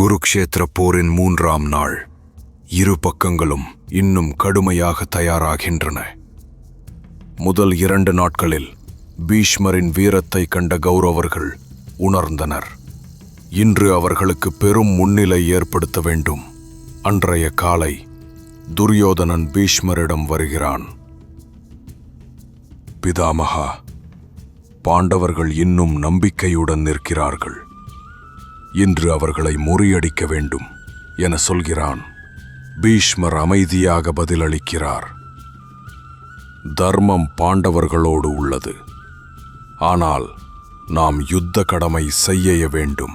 குருக்ஷேத்திர போரின் மூன்றாம் நாள். இரு பக்கங்களும் இன்னும் கடுமையாக தயாராகின்றன. முதல் இரண்டு நாட்களில் பீஷ்மரின் வீரத்தை கண்ட கௌரவர்கள் உணர்ந்தனர். இன்று அவர்களுக்கு பெரும் முன்னிலை ஏற்படுத்த வேண்டும். அன்றைய காலை துரியோதனன் பீஷ்மரிடம் வருகிறான். பிதாமகா பாண்டவர்கள் இன்னும் நம்பிக்கையுடன் நிற்கிறார்கள். இன்று அவர்களை முறியடிக்க வேண்டும் என சொல்கிறான். பீஷ்மர் அமைதியாக பதிலளிக்கிறார். தர்மம் பாண்டவர்களோடு உள்ளது. ஆனால் நாம் யுத்த கடமை செய்ய வேண்டும்.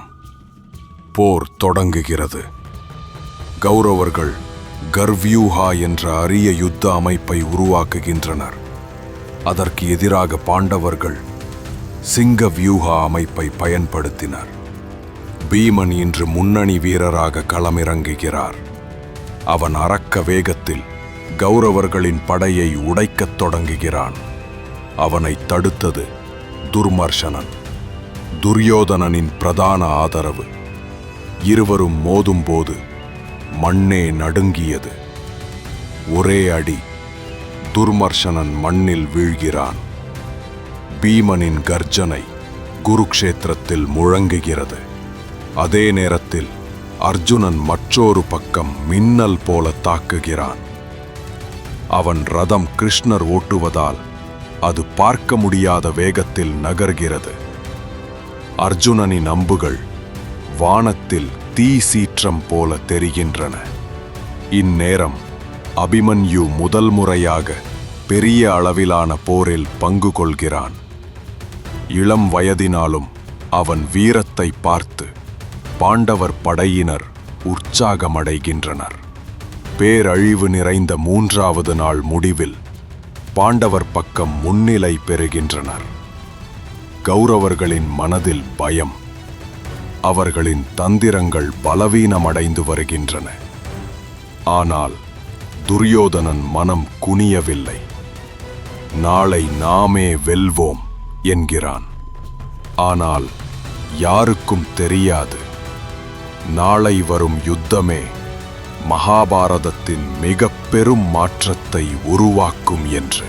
போர் தொடங்குகிறது. கௌரவர்கள் கர்வியூஹா என்ற அரிய யுத்த அமைப்பை உருவாக்குகின்றனர். அதற்கு எதிராக பாண்டவர்கள் சிங்க வியூஹா அமைப்பை பயன்படுத்தினர். பீமன் இன்று முன்னணி வீரராக களமிறங்குகிறார். அவன் அரக்க வேகத்தில் கௌரவர்களின் படையை உடைக்கத் தொடங்குகிறான். அவனை தடுத்தது துர்மர்ஷனன். துரியோதனனின் பிரதான ஆதரவு. இருவரும் மோதும்போது மண்ணே நடுங்கியது. ஒரே அடி துர்மர்ஷனன் மண்ணில் வீழ்கிறான். பீமனின் கர்ஜனை குருக்ஷேத்திரத்தில் முழங்குகிறது. அதே நேரத்தில் அர்ஜுனன் மற்றொரு பக்கம் மின்னல் போல தாக்குகிறான். அவன் ரதம் கிருஷ்ணர் ஓட்டுவதால் அது பார்க்க முடியாத வேகத்தில் நகர்கிறது. அர்ஜுனனின் அம்புகள் வானத்தில் தீ சீற்றம் போல தெரிகின்றன. இந்நேரம் அபிமன்யு முதல் முறையாக பெரிய அளவிலான போரில் பங்கு கொள்கிறான். இளம் வயதினாலும் அவன் வீரத்தை பார்த்து பாண்டவர் படையினர் உற்சாகமடைகின்றனர். பேரழிவு நிறைந்த மூன்றாவது நாள் முடிவில் பாண்டவர் பக்கம் முன்னிலை பெறுகின்றனர். கௌரவர்களின் மனதில் பயம். அவர்களின் தந்திரங்கள் பலவீனமடைந்து வருகின்றன. ஆனால் துரியோதனன் மனம் குனியவில்லை. நாளை நாமே வெல்வோம் என்கிறான். ஆனால் யாருக்கும் தெரியாது. நாளை வரும் யுத்தமே. மகாபாரதத்தின் மிக பெரும் மாற்றத்தை உருவாக்கும் என்று.